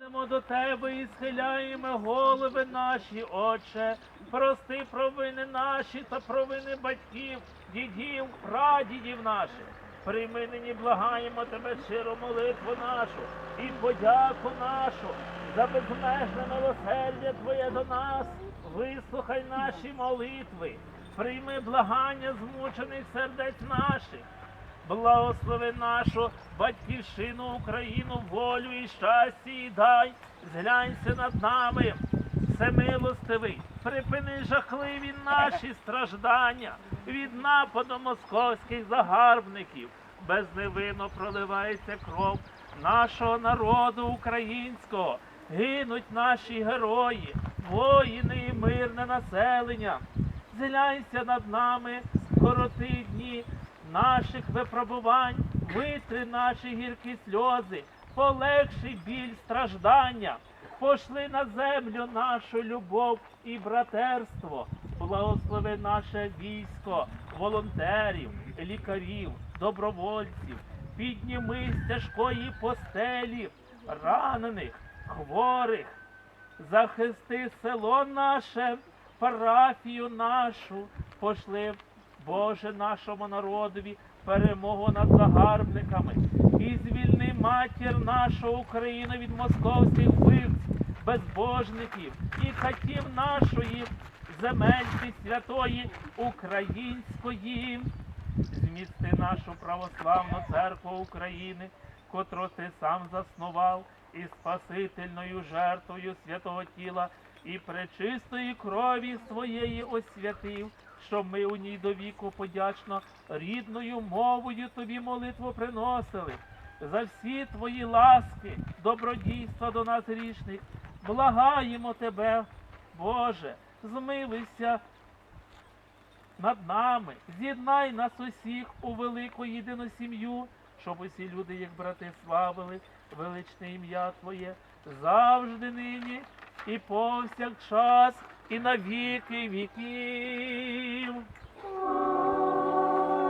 Йдемо до тебе і схиляємо голови наші, Отче. Прости провини наші та провини батьків, дідів, прадідів наших. Прийми нині, благаємо тебе щиру молитву нашу і подяку нашу за безмежне милосердя Твоє до нас. Вислухай наші молитви, прийми благання змучених сердець наших. Благослови нашу батьківщину, Україну, волю і щастя і дай, зглянься над нами, всемилостивий, припини жахливі наші страждання від нападу московських загарбників. Безневинно проливається кров нашого народу українського. Гинуть наші герої, воїни і мирне населення. Зглянься над нами, скороти дні наших випробувань, витри наші гіркі сльози, полегши біль страждання, пошли на землю нашу любов і братерство, благослови наше військо, волонтерів, лікарів, добровольців, підніми з тяжкої постелі, ранених, хворих, захисти село наше, парафію нашу, пошли, Боже, нашому народові перемогу над загарбниками і звільни матір нашу Україну від московських вбивць, безбожників і катів нашої земельки святої української. Змісти нашу православну церкву України, котру ти сам заснував, і спасительною жертвою святого тіла і пречистої крові своєї освятив, щоб ми у ній до віку подячно рідною мовою тобі молитву приносили. За всі твої ласки, добродійства до нас грішних, благаємо тебе, Боже, змилися над нами, з'єднай нас усіх у велику єдину сім'ю, щоб усі люди, як брати, славили величне ім'я Твоє. Завжди нині і повсякчас, і на віки віків.